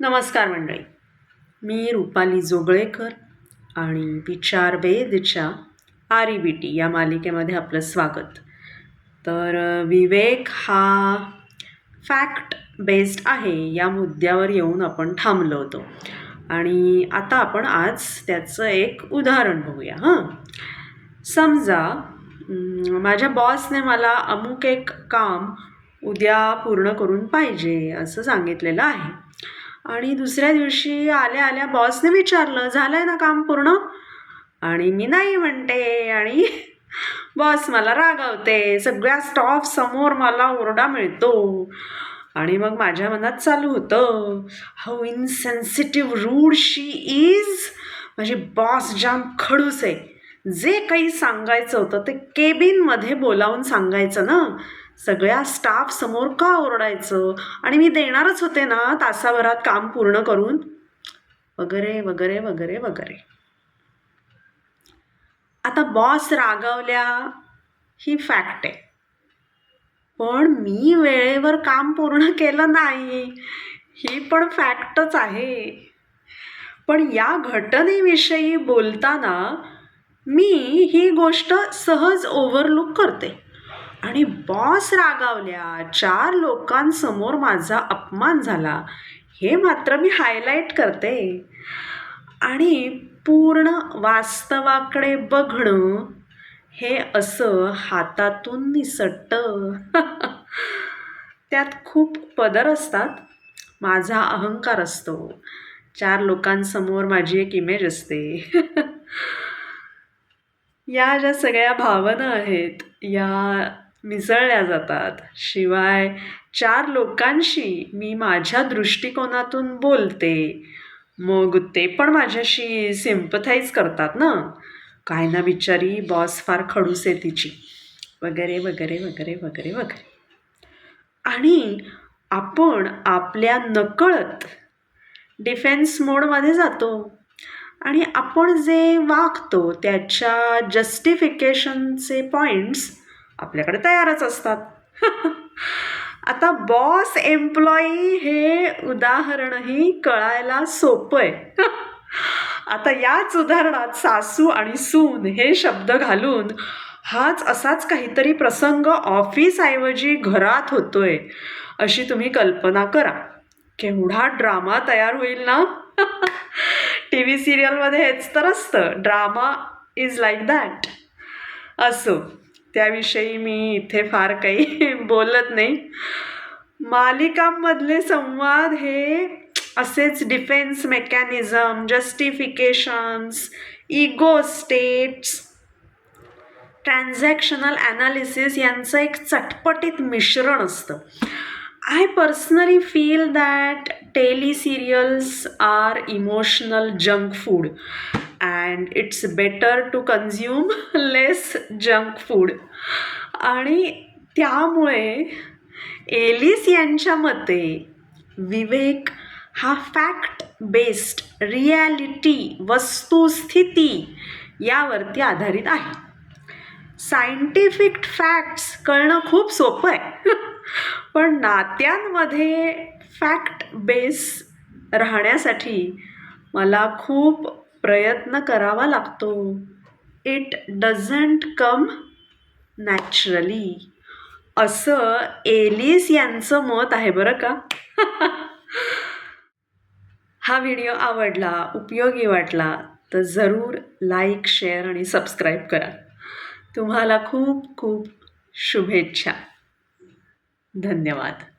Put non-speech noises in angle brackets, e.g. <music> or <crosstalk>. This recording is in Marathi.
नमस्कार मंडळी. मी रुपाली जोगळेकर आणि विचार वेदच्या आरी बी टी या मालिकेमध्ये आपलं स्वागत. तर विवेक हा फॅक्ट बेस्ड आहे या मुद्द्यावर येऊन आपण थांबलो होतो. आणि आता आपण आज त्याचं एक उदाहरण बघूया हां. समजा माझ्या बॉसने मला अमुक एक काम उद्या पूर्ण करून पाहिजे असं सांगितलेलं आहे. आणि दुसऱ्या दिवशी आल्या आल्या बॉसने विचारलं झालं आहे ना काम पूर्ण? आणि मी नाही म्हणते. आणि <laughs> बॉस मला रागावते. सगळ्या स्टॉफ समोर मला ओरडा मिळतो. आणि मग माझ्या मनात चालू होतं. How insensitive rude she is माझी बॉस जाम खडूस आहे. जे काही सांगायचं होतं ते केबिनमध्ये बोलावून सांगायचं ना. सगळ्या स्टाफ समोर का ओरडायचं? आणि मी देणारच होते ना तासाभरात काम पूर्ण करून? वगैरे वगैरे वगैरे वगैरे. आता बॉस रागावल्या ही फॅक्ट आहे. पण मी वेळेवर काम पूर्ण केलं नाही. ही पण फॅक्टच आहे. पण या घटनेविषयी बोलताना मी ही गोष्ट सहज ओव्हरलुक करते. आणि बॉस रागावल्या चार लोकांसमोर माझा अपमान झाला. हे मात्र मी हायलाईट करते. आणि पूर्ण वास्तवाकडे बघणं हे असं हातातून निसटतं. <laughs> त्यात खूप पदर असतात. माझा अहंकार असतो. चार लोकांसमोर माझी एक इमेज असते. <laughs> या ज्या सगळ्या भावना आहेत या मिसळल्या जातात. शिवाय चार लोकांशी मी माझ्या दृष्टिकोनातून बोलते. मग ते पण माझ्याशी सिम्पथाईज करतात ना? काय ना बिचारी बॉस फार खडूस आहे तिची. वगैरे वगैरे वगैरे वगैरे वगैरे. आणि आपण आपल्या नकळत डिफेन्स मोडमध्ये जातो. आणि आपण जे वागतो त्याच्या जस्टिफिकेशनचे पॉईंट्स आपल्याकडे तयारच असतात. <laughs> आता बॉस एम्प्लॉई हे उदाहरणही कळायला सोपं आहे <laughs> आता याच उदाहरणात सासू आणि सून हे शब्द घालून हाच असाच काहीतरी प्रसंग ऑफिसऐवजी घरात होतोय अशी तुम्ही कल्पना करा. केवढा ड्रामा तयार होईल ना? टी व्ही सिरियलमध्ये हेच तर असतं. ड्रामा इज लाईक दॅट असो. त्याविषयी मी इथे फार काही <laughs> बोलत नाही. मालिकांमधले संवाद हे असेच defence mechanism justifications ego states transactional analysis यांचं एक चटपटीत मिश्रण असतं. I personally feel that tele serials are emotional junk food and it's better to consume less junk food आणि त्यामुळे एलिस यांच्या मते विवेक हा फॅक्ट बेस्ड रिॲलिटी वस्तुस्थिती यावरती आधारित आहे. सायंटिफिक फॅक्ट्स कळणं खूप सोपं आहे. <laughs> पण नात्यांमध्ये फॅक्ट बेस राहण्यासाठी मला खूप प्रयत्न करावा लागतो. इट डझंट कम नॅचरली असं एलिस यांचं मत आहे बरं का? <laughs> हा व्हिडिओ आवडला उपयोगी वाटला तर जरूर लाईक शेअर आणि सबस्क्राईब करा. तुम्हाला खूप खूप शुभेच्छा. धन्यवाद.